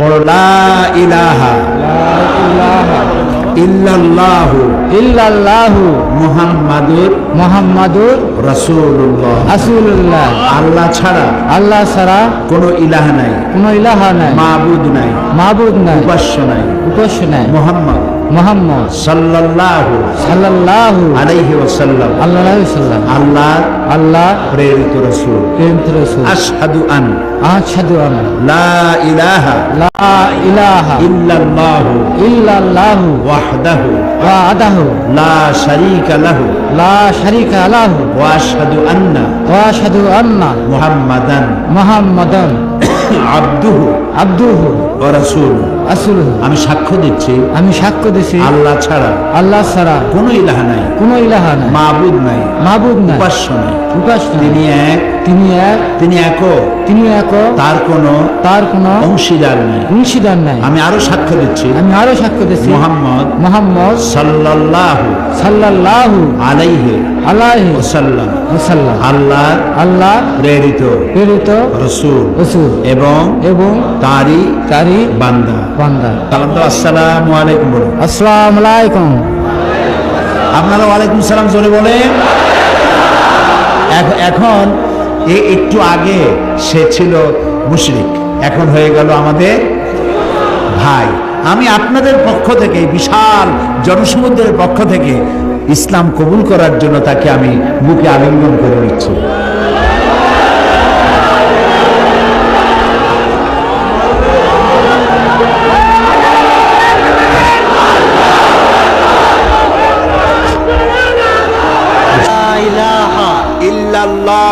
পড়ো লা ইলাহা ইল্লাল্লাহু ইল্লাল্লাহু মুহাম্মাদুর মোহাম্মদুর রাসূলুল্লাহ। রাসূলুল্লাহ। আল্লাহ ছাড়া আল্লাহ ছাড়া কোনো ইলাহ নাই। কোনো ইলাহা নাই। মাবুদ নাই। মাবুদ নাই। উপাস্য নাই। উপাস্য নাই। মুহাম্মদ। মোহাম্মদ সাল্লাল্লাহু সাল্লাল্লাহু আলাইহি ওয়াসাল্লাম। আল্লাহ সাল্লাম আল্লাহ আল্লাহ প্রেরিত রাসূল। প্রেরিত রাসূল। আশহাদু আন। আশহাদু আন্না। লা ইলাহা লা ইলাহা ইল্লাল্লাহু ইল্লাল্লাহু ওয়াহদাহু ওয়াহদাহু লা শারীকা লাহু লা শারীকা লাহু ওয়া আশহাদু আন্না ওয়া আশহাদু আন্না মুহাম্মাদান মুহাম্মাদান। আবদুহু আবদুহু ওয়া রাসূলুহু। রাসূলুহু। আমি সাক্ষ্য দিচ্ছি। আমি সাক্ষ্য দিচ্ছি আল্লাহ ছাড়া আল্লাহ ছাড়া কোনো ইলাহা নাই। কোনো ইলাহা নাই। মাবুদ নাই। মাবুদ নাই। উপাস্য নাই। উপাস্য তিনি এক। তিনি এক। তিনি একক তিনি এক তার কোনো তার কোনো অংশীদার নাই। অংশীদার নাই। আমি আরও সাক্ষ্য দিচ্ছি। আমি আরও সাক্ষ্য দিচ্ছি। মোহাম্মদ মোহাম্মদ সাল্লাল্লাহু সাল্লাল্লাহু আলাইহি আলাইহি ওয়াসাল্লাম। ওয়াসাল্লাম। আল্লাহ আল্লাহ প্রেরিত প্রেরিত রসুল রাসূল এবং এবং তারই তারই বান্দা। বান্দা। সালাম তো আসসালামু আলাইকুম বলুন। আসসালামু আলাইকুম আপনারা ওয়ালাইকুম সালাম জোরে বলেন। এখন এ একটু আগে সে ছিল মুশরিক। এখন হয়ে গেল আমাদের ভাই। আমি আপনাদের পক্ষ থেকে বিশাল জনসমুদ্রের পক্ষ থেকে ইসলাম কবুল করার জন্য তাকে আমি বুকে আলিঙ্গন করে নিচ্ছি।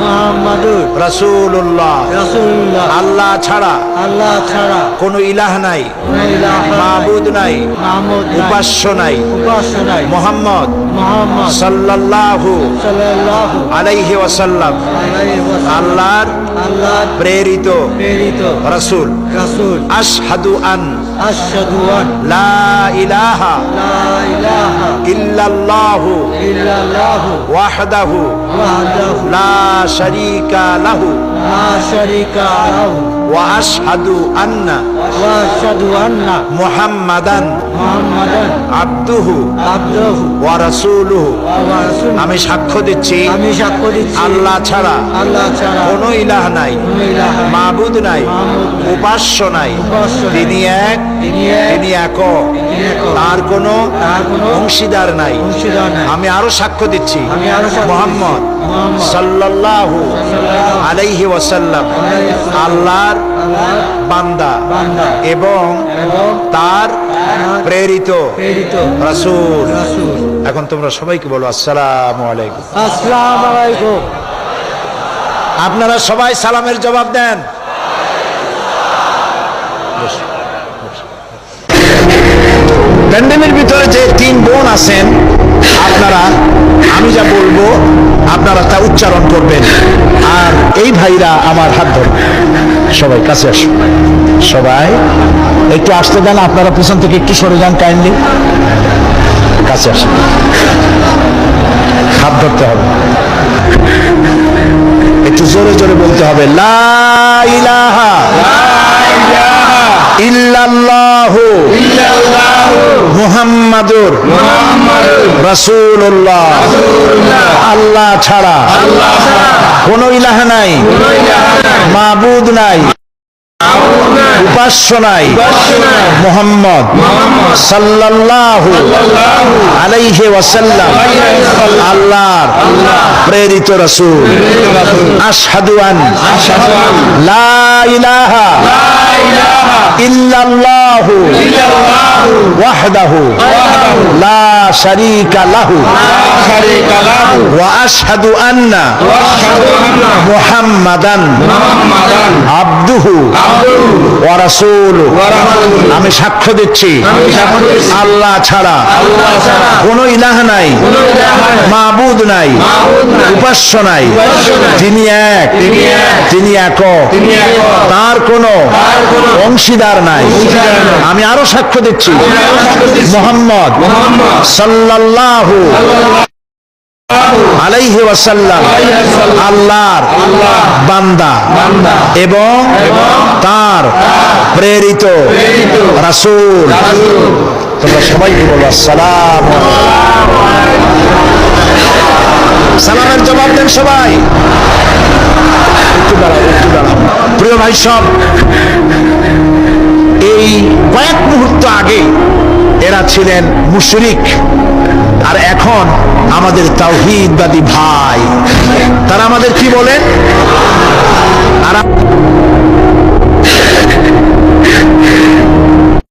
মুহাম্মাদুর রাসূলুল্লাহ। রাসূলুল্লাহ। আল্লাহ ছাড়া আল্লাহ ছাড়া কোনো ইলাহ নাই ইলাহা নাই, মাবুদ নাই উপাস্য নাই। উপাস্য নাই। মোহাম্মদ মুহাম্মদ সাল্লাল্লাহু সাল্লাল্লাহু আলাইহি ওয়াসাল্লাম। আল্লাহর আল্লাহর প্রেরিত প্রেরিত রাসূল। রাসূল। আশহাদু আন। আশহাদু আন। লা ইলাহা লা ইলাহা ইল্লাল্লাহু ইল্লাল্লাহু ওয়াহদাহু ওয়াহদাহু। লা শারীকা লাহু। লা শারীকা লাহু। ওয়া আশহাদু আমি সাক্ষ্য দিচ্ছি। আমি সাক্ষ্য দিচ্ছি। আল্লাহ ছাড়া আল্লাহ ছাড়া কোনো ইলাহ নাই। মাবুদ নাই। উপাস্য নাই। তিনি এক তিনি এক, তার কোনো অংশীদার নাই। আমি আরও সাক্ষ্য দিচ্ছি। মোহাম্মদ সাল্লাল্লাহু আলাইহি ওয়াসাল্লাম। আল্লাহর বান্দা। এবং তার প্রেরিত রাসূল। এখন তোমরা সবাইকে বলো আসসালামু আলাইকুম। আসসালামু আলাইকুম। আপনারা সবাই সালামের জবাব দেন। প্যান্ডেমের ভিতরে যে তিন বোন আছেন আপনারা আমি যা বলব আপনারা তা উচ্চারণ করবেন। আর এই ভাইরা আমার হাত ধরুন সবাই, কাছে আসুন। সবাই, একটু আসতে দেন, আপনারা পিছন থেকে একটু সরে যান কাইন্ডলি কাছে আসুন। হাত ধরতে হবে। একটু জোরে জোরে বলতে হবে, লা মুহাম্মাদুর রাসূলুল্লাহ। আল্লাহ ছাড়া কোন ইলাহা নাই। মাবুদ নাই। উপাস্য নাই। মোহাম্মদ সাল্লাল্লাহু আলাইহি ওয়াসাল্লাম। আল্লাহর প্রেরিত রাসূল। আশহাদু আন লা ইলাহা ইল্লাল্লাহু ওয়াহদাহু লা শারীকা লাহু ওয়া আশহাদু আন্না মুহাম্মাদান আবদুহু ওয়া রাসূলুহু আমি সাক্ষ্য দিচ্ছি আল্লাহ ছাড়া কোনো ইলাহ নাই মাবুদ নাই উপাস্য নাই। তিনি এক তিনি একক তার কোনো অংশীদার নাই। আমি আরও সাক্ষ্য দিচ্ছি। মোহাম্মদ সাল্লাল্লাহু আলাইহি ওয়াসাল্লাম আল্লাহর বান্দা এবং তার প্রেরিত রাসূল। তোমরা সবাইকে বলো? আসসালাম সালামের জবাব দেন সবাই। প্রিয় ভাই সব এই কয়েক মুহূর্ত আগে এরা ছিলেন মুশরিক, আর এখন আমাদের তাওহিদবাদী ভাই। তারা আমাদের কি বলেন? আর